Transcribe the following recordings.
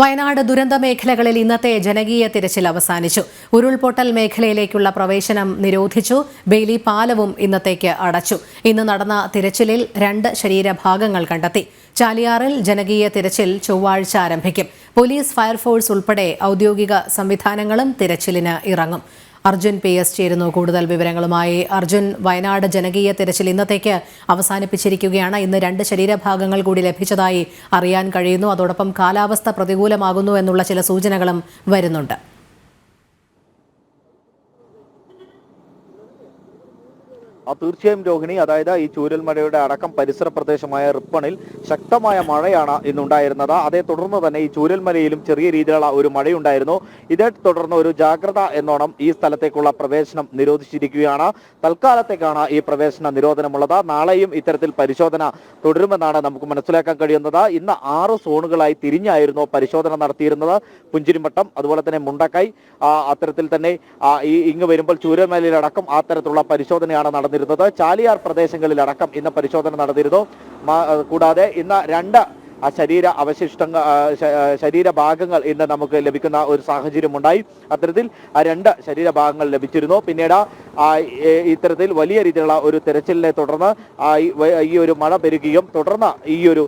വയനാട് ദുരന്ത മേഖലകളിൽ ഇന്നത്തെ ജനകീയ തിരച്ചിൽ അവസാനിച്ചു. ഉരുൾപൊട്ടൽ മേഖലയിലേക്കുള്ള പ്രവേശനം നിരോധിച്ചു. ബെയിലി പാലവും ഇന്നത്തേക്ക് അടച്ചു. ഇന്ന് നടന്ന തിരച്ചിലിൽ രണ്ട് ശരീരഭാഗങ്ങൾ കണ്ടെത്തി. ചാലിയാറിൽ ജനകീയ തിരച്ചിൽ ചൊവ്വാഴ്ച ആരംഭിക്കും. പോലീസ് ഫയർഫോഴ്സ് ഉൾപ്പെടെ ഔദ്യോഗിക സംവിധാനങ്ങളും തിരച്ചിലിന് ഇറങ്ങും. അർജുൻ പി എസ് ചേരുന്നു. കൂടുതൽ വിവരങ്ങളുമായി അർജുൻ വയനാട് ജനകീയ തിരച്ചിൽ ഇന്നത്തേക്ക് അവസാനിപ്പിച്ചിരിക്കുകയാണ്. ഇന്ന് രണ്ട് ശരീരഭാഗങ്ങൾ കൂടി ലഭിച്ചതായി അറിയാൻ കഴിയുന്നു. അതോടൊപ്പം കാലാവസ്ഥ പ്രതികൂലമാകുന്നു എന്നുള്ള ചില സൂചനകളും വരുന്നുണ്ട്. തീർച്ചയായും രോഹിണി അതായത് ഈ ചൂരൽമഴയുടെ അടക്കം പരിസര പ്രദേശമായ റിപ്പണിൽ ശക്തമായ മഴയാണ് ഇന്നുണ്ടായിരുന്നത്. അതേ തുടർന്ന് തന്നെ ഈ ചൂരൽമലയിലും ചെറിയ രീതിയിലുള്ള ഒരു മഴയുണ്ടായിരുന്നു. ഇതേ തുടർന്ന് ഒരു ജാഗ്രത എന്നോണം ഈ സ്ഥലത്തേക്കുള്ള പ്രവേശനം നിരോധിച്ചിരിക്കുകയാണ്. തൽക്കാലത്തേക്കാണ് ഈ പ്രവേശന നിരോധനമുള്ളത്. നാളെയും ഇത്തരത്തിൽ പരിശോധന തുടരുമെന്നാണ് നമുക്ക് മനസ്സിലാക്കാൻ കഴിയുന്നത്. ഇന്ന് ആറ് സോണുകളായി തിരിഞ്ഞായിരുന്നു പരിശോധന നടത്തിയിരുന്നത്. പുഞ്ചിരിമട്ടം അതുപോലെ തന്നെ മുണ്ടക്കൈ അത്തരത്തിൽ തന്നെ ഈ ഇങ്ങ് വരുമ്പോൾ ചൂരൽമലയിലടക്കം ആ തരത്തിലുള്ള പരിശോധനയാണ് നടന്നിരുന്നത്. ചാലിയാർ പ്രദേശങ്ങളിലടക്കം ഇന്ന് പരിശോധന നടന്നിരുന്നു. കൂടാതെ ഇന്ന് രണ്ട് ആ ശരീര അവശിഷ്ടങ്ങൾ ശരീരഭാഗങ്ങൾ ഇന്ന് നമുക്ക് ലഭിക്കുന്ന ഒരു സാഹചര്യമുണ്ടായി. അത്തരത്തിൽ ആ രണ്ട് ശരീരഭാഗങ്ങൾ ലഭിച്ചിരുന്നു. പിന്നീട് ഇത്തരത്തിൽ വലിയ രീതിയിലുള്ള ഒരു തെരച്ചിലിനെ തുടർന്ന് ഈ ഒരു മഴ പെരുകയും തുടർന്ന് ഈ ഒരു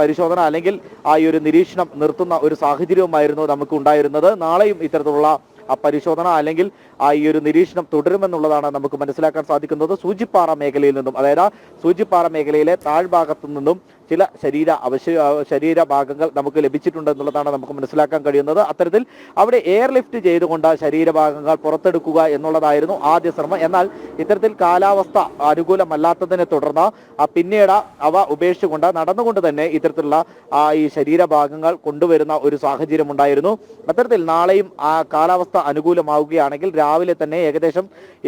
പരിശോധന അല്ലെങ്കിൽ ആ ഒരു നിരീക്ഷണം നിർത്തുന്ന ഒരു സാഹചര്യവുമായിരുന്നു നമുക്ക് ഉണ്ടായിരുന്നത്. നാളെയും ഇത്തരത്തിലുള്ള ആ പരിശോധന അല്ലെങ്കിൽ ആ ഈ ഒരു നിരീക്ഷണം തുടരുമെന്നുള്ളതാണ് നമുക്ക് മനസ്സിലാക്കാൻ സാധിക്കുന്നത്. സൂചിപ്പാറ മേഖലയിൽ നിന്നും അതായത് സൂചിപ്പാറ മേഖലയിലെ താഴ്ഭാഗത്തു നിന്നും ചില ശരീര അവശ ശരീര ഭാഗങ്ങൾ നമുക്ക് ലഭിച്ചിട്ടുണ്ട് എന്നുള്ളതാണ് നമുക്ക് മനസ്സിലാക്കാൻ കഴിയുന്നത്. അത്തരത്തിൽ അവിടെ എയർലിഫ്റ്റ് ചെയ്തുകൊണ്ട് ശരീരഭാഗങ്ങൾ പുറത്തെടുക്കുക എന്നുള്ളതായിരുന്നു ആദ്യ ശ്രമം. എന്നാൽ ഇത്തരത്തിൽ കാലാവസ്ഥ അനുകൂലമല്ലാത്തതിനെ തുടർന്ന് ആ പിന്നീട് അവ ഉപേക്ഷിച്ചുകൊണ്ട് നടന്നുകൊണ്ട് തന്നെ ഇത്തരത്തിലുള്ള ഈ ശരീരഭാഗങ്ങൾ കൊണ്ടുവരുന്ന ഒരു സാഹചര്യം ഉണ്ടായിരുന്നു അത്തരത്തിൽ നാളെയും ആ കാലാവസ്ഥ അനുകൂലമാവുകയാണെങ്കിൽ രാവിലെ തന്നെ ഏകദേശം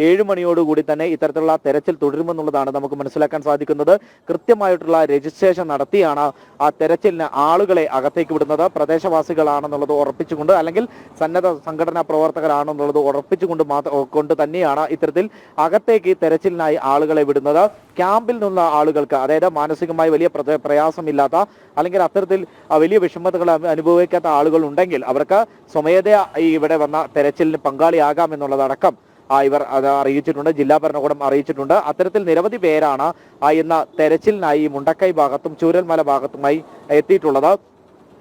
ഏഴ് മണിയോടുകൂടി തന്നെ ഇത്തരത്തിലുള്ള തെരച്ചിൽ തുടരുമെന്നുള്ളതാണ് നമുക്ക് മനസ്സിലാക്കാൻ സാധിക്കുന്നത്. കൃത്യമായിട്ടുള്ള രജിസ്ട്രേഷൻ നടത്തിയാണ് ആ തെരച്ചിലിന് ആളുകളെ അകത്തേക്ക് വിടുന്നത്. പ്രദേശവാസികളാണെന്നുള്ളത് ഉറപ്പിച്ചുകൊണ്ട് അല്ലെങ്കിൽ സന്നദ്ധ സംഘടനാ പ്രവർത്തകരാണെന്നുള്ളത് ഉറപ്പിച്ചുകൊണ്ട് മാത്രം കൊണ്ട് തന്നെയാണ് ഇത്തരത്തിൽ അകത്തേക്ക് തെരച്ചിലിനായി ആളുകളെ വിടുന്നത്. ക്യാമ്പിൽ നിന്നുള്ള ആളുകൾക്ക് അതായത് മാനസികമായി വലിയ പ്രയാസമില്ലാത്ത അല്ലെങ്കിൽ അത്തരത്തിൽ വലിയ വിഷമതകൾ അനുഭവിക്കാത്ത ആളുകൾ ഉണ്ടെങ്കിൽ അവർക്ക് സ്വമേധയാ ഇവിടെ വന്ന തെരച്ചിലിന് പങ്കാളിയാകാം എന്നുള്ളതടക്കം ഇവർ അത് അറിയിച്ചിട്ടുണ്ട് ജില്ലാ ഭരണകൂടം അറിയിച്ചിട്ടുണ്ട്. അത്തരത്തിൽ നിരവധി പേരാണ് ഇന്ന് തെരച്ചിലിനായി മുണ്ടക്കൈ ഭാഗത്തും ചൂരൽമല ഭാഗത്തുമായി എത്തിയിട്ടുള്ളത്.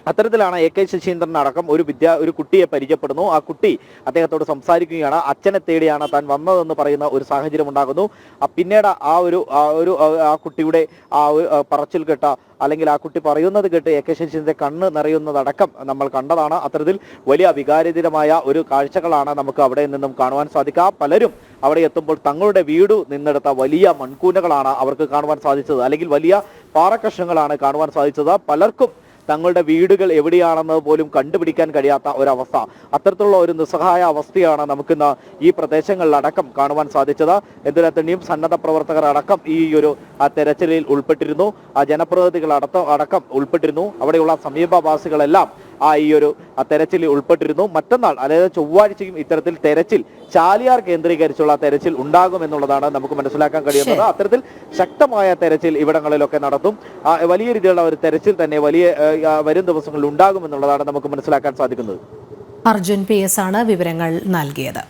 അത്തരത്തിലാണ് എ കെ ശശീന്ദ്രൻ അടക്കം ഒരു വിദ്യ ഒരു കുട്ടിയെ പരിചയപ്പെടുന്നു. ആ കുട്ടി അദ്ദേഹത്തോട് സംസാരിക്കുകയാണ്. അച്ഛനെ തേടിയാണ് താൻ വന്നതെന്ന് പറയുന്ന ഒരു സാഹചര്യം ഉണ്ടാകുന്നു. പിന്നീട് ആ ഒരു ആ ഒരു ആ കുട്ടിയുടെ ആ പറച്ചിൽ കേട്ട അല്ലെങ്കിൽ ആ കുട്ടി പറയുന്നത് കേട്ട് എ കെ ശശീന്ദ്രന്റെ കണ്ണ് നിറയുന്നതടക്കം നമ്മൾ കണ്ടതാണ്. അത്തരത്തിൽ വലിയ വികാരതീരമായ ഒരു കാഴ്ചകളാണ് നമുക്ക് അവിടെ നിന്നും കാണുവാൻ സാധിക്കുക. പലരും അവിടെ എത്തുമ്പോൾ തങ്ങളുടെ വീട് നിന്നെടുത്ത വലിയ മൺകൂനകളാണ് അവർക്ക് കാണുവാൻ സാധിച്ചത്. അല്ലെങ്കിൽ വലിയ പാറക്കഷ്ണങ്ങളാണ് കാണുവാൻ സാധിച്ചത്. പലർക്കും തങ്ങളുടെ വീടുകൾ എവിടെയാണെന്ന് പോലും കണ്ടുപിടിക്കാൻ കഴിയാത്ത ഒരവസ്ഥ. അത്തരത്തിലുള്ള ഒരു നിസ്സഹായ അവസ്ഥയാണ് നമുക്കിന്ന് ഈ പ്രദേശങ്ങളിലടക്കം കാണുവാൻ സാധിച്ചത്. എന്തിനാ സന്നദ്ധ പ്രവർത്തകർ അടക്കം ഈ ഒരു തെരച്ചിലിൽ ഉൾപ്പെട്ടിരുന്നു. ആ ജനപ്രതിനിധികൾ അടക്കം ഉൾപ്പെട്ടിരുന്നു. അവിടെയുള്ള സമീപവാസികളെല്ലാം ആ ഈ ഒരു തെരച്ചിൽ ഉൾപ്പെട്ടിരുന്നു. മറ്റന്നാൾ അതായത് ചൊവ്വാഴ്ചയും ഇത്തരത്തിൽ തെരച്ചിൽ ചാലിയാർ കേന്ദ്രീകരിച്ചുള്ള തെരച്ചിൽ ഉണ്ടാകും എന്നുള്ളതാണ് നമുക്ക് മനസ്സിലാക്കാൻ കഴിയുന്നത്. അത്തരത്തിൽ ശക്തമായ തെരച്ചിൽ ഇവിടങ്ങളിലൊക്കെ നടത്തും. വലിയ രീതിയിലുള്ള ഒരു തെരച്ചിൽ തന്നെ വലിയ വരും ദിവസങ്ങളിൽ ഉണ്ടാകും എന്നുള്ളതാണ് നമുക്ക് മനസ്സിലാക്കാൻ സാധിക്കുന്നത്. അർജുൻ പി എസ് ആണ് വിവരങ്ങൾ നൽകിയത്.